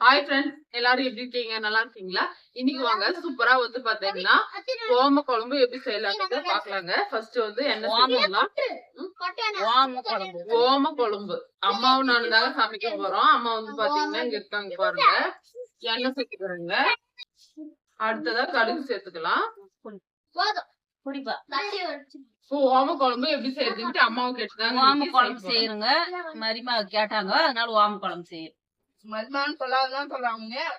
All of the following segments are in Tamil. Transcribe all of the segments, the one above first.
ஹாய் ஃப்ரெண்ட்ஸ் எல்லாரும் எப்படி இருக்கீங்க? நல்லா இருக்கீங்களா? இன்னைக்கு வாங்க சூப்பரா வந்து பாத்தீங்கன்னா ஓம குழம்பு எப்படி செய்யலாம்னு பாக்கலாங்க. ஃபர்ஸ்ட் வந்து என்ன செய்யலாம் ஓம குழம்பு. ஓம குழம்பு. அம்மாவும் நானும் தாங்க சமைக்க போறோம். அம்மா வந்து பாத்தீங்கன்னா இங்க இருக்காங்க பாருங்க. எண்ணெய் சேர்த்துக்கிறேங்க. அடுத்ததா கடுகு சேர்த்துக்கலாம். ஓம குழம்பு எப்படி செய்யறதுன்ட்டு அம்மாவை கேட்டுதாங்க ஓம குழம்பு. செய்யறங்க. மரிமா கேட்டாங்க. அதனால ஓம குழம்பு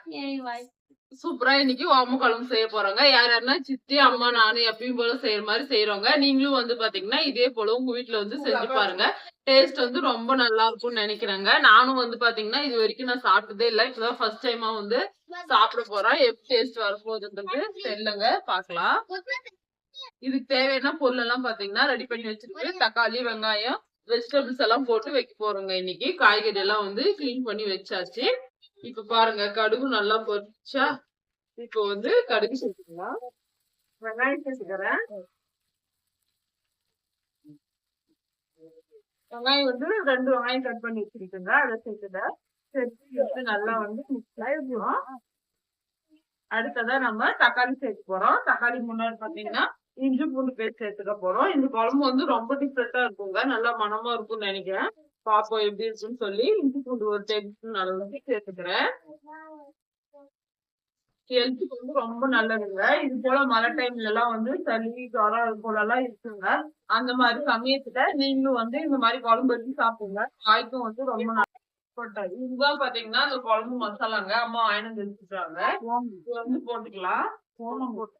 செய்யும் சூப்பரா இன்னைக்கு ஓம குழம்பு செய்ய போறோங்க. யார் யாருன்னா சித்தி அம்மா நானும் எப்பயும் போல செய்யற மாதிரி செய்யறோங்க நீங்களும் வந்து பாத்தீங்கன்னா இதே போல உங்க வீட்டுல வந்து செஞ்சு பாருங்க. டேஸ்ட் வந்து ரொம்ப நல்லா இருக்கும்னு நினைக்கிறேங்க. நானும் வந்து பாத்தீங்கன்னா இது வரைக்கும் நான் சாப்பிட்டதே இல்ல. இப்பதான் ஃபர்ஸ்ட் டைமா வந்து சாப்பிட போறேன். எப்படி டேஸ்ட் வரப்போகுதுன்றது தெரியலங்க. பாக்கலாம். இதுக்கு தேவையான பொருள் எல்லாம் பாத்தீங்கன்னா ரெடி பண்ணி வச்சிருக்கு தக்காளி வெங்காயம் வெஜிடபிள்ஸ் எல்லாம் போட்டு வைக்க போறோங்க. இன்னைக்கு காய்கறி எல்லாம் வந்து கிளீன் பண்ணி வச்சாச்சு. இப்ப பாருங்க கடுகு நல்லா பொரிச்சா இப்போ வந்து கடுகு சேர்த்துக்கலாம். வெங்காயம் சேர்த்துக்கிறேன். வெங்காயம் வந்து ரெண்டு வெங்காயம் கட் பண்ணி வச்சிருக்குங்க. அதை சேர்த்துட்டேன் சேர்த்து நல்லா வந்து மிக்ஸ் ஆயிடுவோம் அடுத்ததான் நம்ம தக்காளி சேர்த்து போறோம். தக்காளி முன்னாடி பாத்தீங்கன்னா இஞ்சி பூண்டு பேஸ்ட் சேர்த்துக்க போறோம். இந்த குழம்பு வந்து ரொம்ப டிஃப்ரெண்டா இருக்குங்க. நல்லா மனமா இருக்கும்னு நினைக்கிறேன். பாப்போம் எப்படி இருக்குன்னு சொல்லி இஞ்சி பூண்டு ஒரு டேபிள் ஸ்பூன் அளவுக்கு சேர்த்துக்கிறேன். ஹெல்த்துக்கு வந்து ரொம்ப நல்லதுங்க. இது போல மழை டைம்ல எல்லாம் வந்து சளி ஜுரம் அது போல எல்லாம் இருக்குங்க. அந்த மாதிரி சமயத்துல நீங்களும் வந்து இந்த மாதிரி குழம்பு வச்சு சாப்பிடுங்க. காய்க்கும் வந்து ரொம்ப நல்லா இதுதான் பாத்தீங்கன்னா அந்த குழம்பு மசாலாங்க. அம்மா ஆயினம் தெரிஞ்சுட்டாங்க இது வந்து போட்டுக்கலாம். ஓமம் போட்டு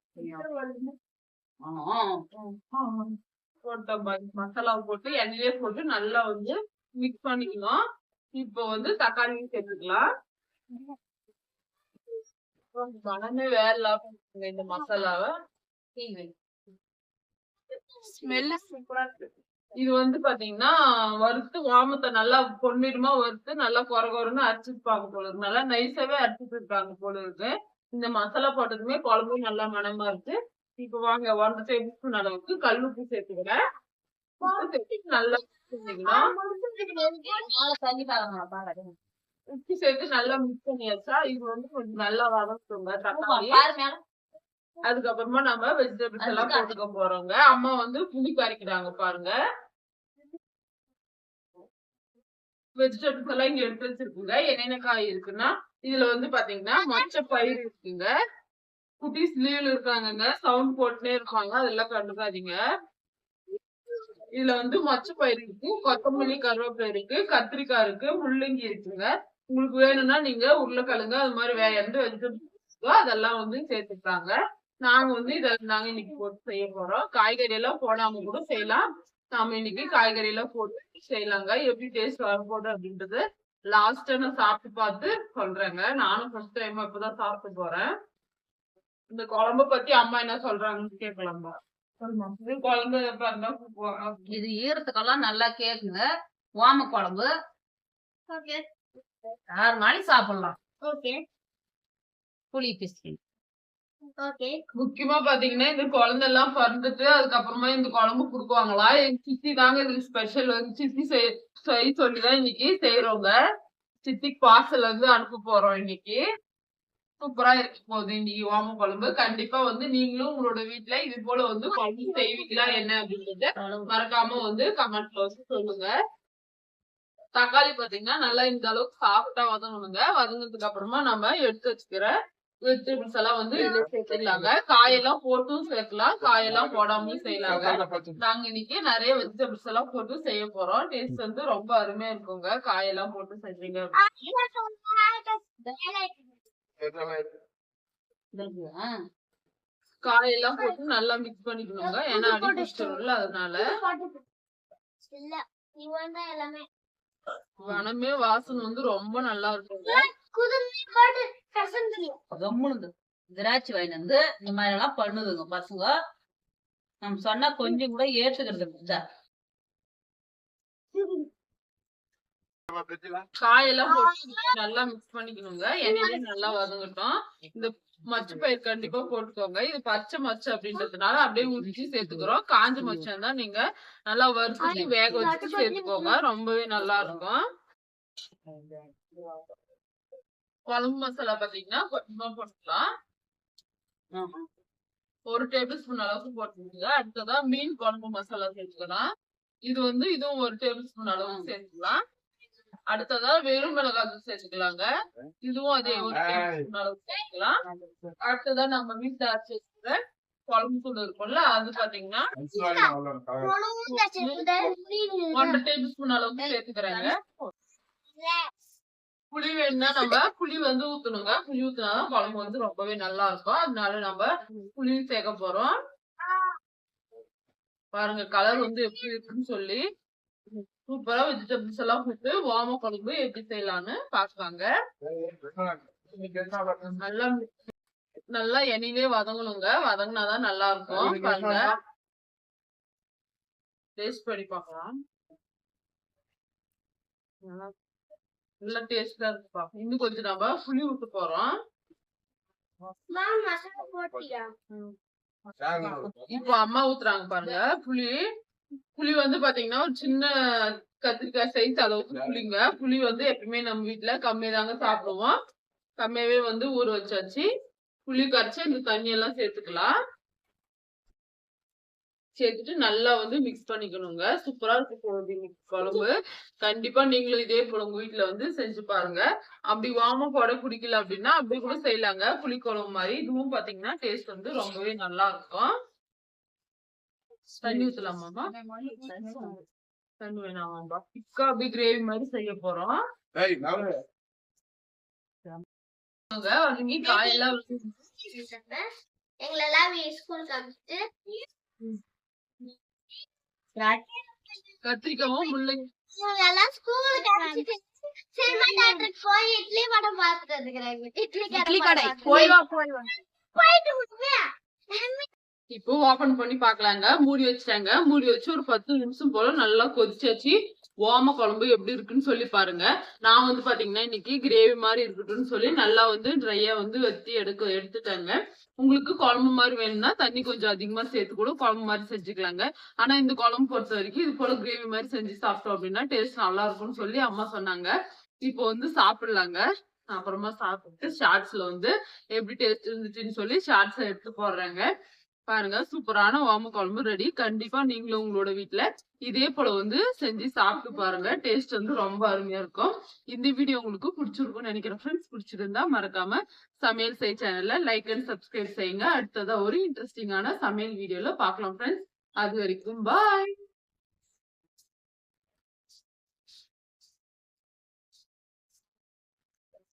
போட்ட ம- மசாலாவை போட்டு எண்ணெயிலே போட்டு நல்லா வந்து மிக்ஸ் பண்ணிக்கணும் இப்போ வந்து தக்காளி சேர்த்துக்கலாம். மனமே வேற இருக்குங்க இந்த மசாலாவை. ஸ்மெல்லு சூப்பரா இருக்கு. இது வந்து பாத்தீங்கன்னா வறுத்து வாமத்தை நல்லா பொன்னிறமா வறுத்து நல்லா குறை குறைன்னு அரைச்சிருப்பாங்க போல இருக்கு. நல்லா நைஸாவே அரைச்சிட்டு இருக்காங்க போல இருக்கு. இந்த மசாலா போட்டதுமே குழம்பும் நல்லா மனமா இருக்கு. இப்ப வாங்க ஒன்றரை டேபிள் ஸ்பூன் அளவுக்கு கல் உப்பு சேர்த்துக்கிறேன். உப்பு சேர்த்துட்டு நல்லா உப்பு சேர்த்து நல்லா மிக்ஸ் பண்ணியாச்சா? இது வந்து கொஞ்சம் நல்லா வதக்குங்க தக்காளி. அதுக்கப்புறமா நம்ம வெஜிடபிள்ஸ் எல்லாம் போட்டுக்க போறோங்க. அம்மா வந்து புளி கரைக்கிறாங்க பாருங்க. வெஜிடபிள்ஸ் எல்லாம் இங்க எடுத்து வச்சிருக்குங்க. என்னென்ன காய் இருக்குன்னா இதுல வந்து பாத்தீங்கன்னா மொச்ச பயிர் இருக்குங்க. குட்டீஸ் லீவ்ல இருக்காங்கங்க. சவுண்ட் போட்டுனே இருப்பாங்க அதெல்லாம் கண்டுக்காதீங்க. இதுல வந்து மொச்ச பயிர் இருக்கு. கொத்தமல்லி கருவேப்பிலை இருக்கு. கத்திரிக்காய் இருக்கு. முள்ளங்கி இருக்குங்க. உங்களுக்கு வேணும்னா நீங்க உருளைக்கிழங்கு அது மாதிரி வேற எந்த வெஜிடபிள்ஸோ அதெல்லாம் வந்து சேர்த்துக்காங்க நாங்க வந்து இத நாங்க இன்னைக்கு போட்டு செய்ய போறோம். காய்கறி எல்லாம் போடாம கூட செய்யலாம். நாம இன்னைக்கு காய்கறி எல்லாம் போட்டு செய்யலாங்க. எப்படி டேஸ்ட் வரப்போகுது அப்படின்றது லாஸ்டா நான் சாப்பிட்டு பார்த்து சொல்றேங்க. நானும் ஃபர்ஸ்ட் டைம் இப்பதான் சாப்பிட்டு போறேன். இந்த குழம்ப பத்தி அம்மா என்ன சொல்றாங்கன்னு கேட்கலாம்பா இது குழம்பு இது ஈரத்துக்கெல்லாம் நல்லா கேக்குங்க. ஓம குழம்பு. ஆறு நாளைக்கு சாப்பிடலாம். புளி பிஸ்கி முக்கியமா பாத்தீங்கன்னா இந்த குழந்தை எல்லாம் பிறந்துட்டு அதுக்கப்புறமா இந்த குழம்பு குடுக்குவாங்களா? எங்க சித்தி தாங்க இதுக்கு ஸ்பெஷல் வந்து சித்தி செய் செய்ய சொல்லிதான் இன்னைக்கு செய்யறோங்க சித்திக்கு பார்சல் வந்து அனுப்ப போறோம் இன்னைக்கு. சூப்பரா இருக்க போகுது இன்னைக்கு ஓம குழம்பு. கண்டிப்பா வந்து நீங்களும் உங்களோட வீட்ல இது போல வந்து குழம்பு செய்வீங்களா என்ன அப்படின்றத மறக்காம வந்து கமெண்ட்ல வந்து சொல்லுங்க. தக்காளி பாத்தீங்கன்னா நல்லா இந்த அளவுக்கு சாஃப்டா வதங்கணுங்க. வதங்கினதுக்கு அப்புறமா நம்ம எடுத்து வச்சுக்கிற வெஜிடபிள்ஸ் எல்லாம் வந்து இதுல சேர்த்துக்கலாங்க. காயெல்லாம் போட்டும் சேர்க்கலாம். காயெல்லாம் போடாமலும் செய்யலாங்க. நாங்க இன்னைக்கு நிறைய வெஜிடபிள்ஸ் எல்லாம் போட்டு செய்ய போறோம். டேஸ்ட் வந்து ரொம்ப அருமையா இருக்குங்க. காயெல்லாம் போட்டு செஞ்சீங்க காயெல்லாம் போட்டு நல்லா மிக்ஸ் பண்ணிக்கணுங்க. ஏன்னா அடி பிடிச்சிடும்ல அதனால. மனமே வாசனை வந்து ரொம்ப நல்லா கம்முனுது திராட்சை வாங்கிட்டு வந்து இந்த மாதிரி எல்லாம் பண்ணுதுங்க பசங்க. நம்ம சொன்னா கொஞ்சம் கூட ஏத்துக்கிறது இல்ல. காயெல்லாம் போட்டு நல்லா மிக்ஸ் பண்ணிக்கணுங்க. எண்ணெயிலே நல்லா வதங்கட்டும். இந்த மச்ச பயிர் கண்டிப்பா போட்டுக்கோங்க. இது பச்சை மச்சை அப்படின்றதுனால அப்படியே உரிச்சு சேர்த்துக்கிறோம். காஞ்ச மச்சம் தான் நீங்க நல்லா வறுத்து வேக வச்சு சேர்த்துக்கோங்க. ரொம்பவே நல்லா இருக்கும். குழம்பு மசாலா பாத்தீங்கன்னா கொஞ்சமா போட்டுக்கலாம். ஒரு டேபிள் ஸ்பூன் அளவுக்கு போட்டுக்கோங்க. அடுத்ததா மீன் குழம்பு மசாலா சேர்த்துக்கலாம். இது வந்து இதுவும் ஒரு டேபிள் ஸ்பூன் அளவுக்கு சேர்த்துக்கலாம். அடுத்ததா வெறும் மிளகாய் தூள் சேர்த்துக்கலாங்க. இதுவும் அதே ஒரு அளவுக்கு சேர்த்துக்கலாம். அடுத்ததா நம்ம வீட்டுல அரைச்சு வச்சுக்கிற குழம்பு தூள் இருக்கும்ல அது பாத்தீங்கன்னா ஒன்றரை டேபிள் ஸ்பூன் அளவுக்கு சேர்த்துக்கிறேங்க. புளி வேணும்னா நம்ம புளி வந்து ஊத்தணுங்க. புளி ஊத்துனாதான் குழம்பு வந்து ரொம்பவே நல்லா இருக்கும். அதனால நம்ம புளி சேர்க்க போறோம். பாருங்க கலர் வந்து எப்படி இருக்குன்னு சொல்லி. சூப்பரா வெஜிடபிள்ஸ் எல்லாம் போட்டு ஓம குழம்பு எப்படி செய்யலாம்னு பாக்குறாங்க நல்லா நல்லா எண்ணெயிலே வதங்கணுங்க. வதங்கினாதான் நல்லா இருக்கும். பாருங்க. டேஸ்ட் பண்ணி பார்க்கலாம். நல்லா நல்லா டேஸ்டா இருக்குப்பா. இன்னும் கொஞ்சம் நம்ம புளி விட்டு போறோம். இப்போ அம்மா ஊத்துறாங்க பாருங்க. புளி புளி வந்து பாத்தீங்கன்னா ஒரு சின்ன கத்திரிக்காய் சைஸ் அளவுக்கு புளிங்க புளி வந்து எப்பயுமே நம்ம வீட்டுல கம்மியா தாங்க சாப்பிடுவோம். கம்மியாவே வந்து ஊற வச்சாச்சு புளி கரைச்சு இந்த தண்ணி எல்லாம் சேர்த்துக்கலாம். சேர்த்துட்டு நல்லா வந்து மிக்ஸ் பண்ணிக்கணுங்க. சூப்பரா இருக்கு குழம்பு. கண்டிப்பா நீங்களும் இதே போல உங்க வீட்டுல வந்து செஞ்சு பாருங்க. அப்படி வாம போட பிடிக்கல அப்படின்னா அப்படி கூட செய்யலாங்க. புளி குழம்பு மாதிரி. இதுவும் பாத்தீங்கன்னா டேஸ்ட் வந்து ரொம்பவே நல்லா இருக்கும். தண்ணி ஊத்தலாமாப்பா தண்ணி வேணாமாப்பா திக்கா அப்படியே கிரேவி மாதிரி செய்ய போறோம். காயெல்லாம் எங்களெல்லாம் ஸ்கூலுக்கு அனுப்பிச்சு கத்திரிக்காவும் முள்ளங்கி இவங்களெல்லாம் ஸ்கூலுக்கு அனுப்பிச்சு சினிமா போய் இட்லி படம் பார்த்துட்டு இட்லி கடை போய் வா போய் வா. போயிட்டு. இப்போ ஓபன் பண்ணி பார்க்கலாங்க. மூடி வச்சுட்டாங்க. மூடி வச்சு ஒரு பத்து நிமிஷம் போல நல்லா கொதிச்சாச்சு. ஓம குழம்பு எப்படி இருக்குன்னு சொல்லி பாருங்க. நான் வந்து பாத்தீங்கன்னா இன்னைக்கு கிரேவி மாதிரி இருக்கட்டும்னு சொல்லி நல்லா வந்து ட்ரையா வந்து வத்தி எடுக்க எடுத்துட்டாங்க. உங்களுக்கு குழம்பு மாதிரி வேணும்னா தண்ணி கொஞ்சம் அதிகமா சேர்த்து கூட குழம்பு மாதிரி செஞ்சுக்கலாங்க. ஆனா இந்த குழம்பு பொறுத்த வரைக்கும் இது போல கிரேவி மாதிரி செஞ்சு சாப்பிட்டோம் அப்படின்னா டேஸ்ட் நல்லா இருக்கும்னு சொல்லி அம்மா சொன்னாங்க. இப்போ வந்து சாப்பிடலாங்க. அப்புறமா சாப்பிட்டு ஷார்ட்ஸ்ல வந்து எப்படி டேஸ்ட் இருந்துச்சுன்னு சொல்லி ஷார்ட்ஸ் எடுத்து போடுறாங்க. பாருங்க சூப்பரான ஓம குழம்பு ரெடி கண்டிப்பா நீங்களும் உங்களோட வீட்டுல இதே போல வந்து செஞ்சு சாப்பிட்டு பாருங்க. டேஸ்ட் வந்து ரொம்ப அருமையா இருக்கும். இந்த வீடியோ உங்களுக்கு பிடிச்சிருக்கும்னு நினைக்கிறேன். ஃப்ரெண்ட்ஸ் பிடிச்சிருந்தா மறக்காம சமையல் செய் சேனல்ல லைக் அண்ட் சப்ஸ்கிரைப் செய்யுங்க. அடுத்ததா ஒரு இன்ட்ரெஸ்டிங்கான சமையல் வீடியோல பார்க்கலாம் ஃப்ரெண்ட்ஸ் அது வரைக்கும் பாய்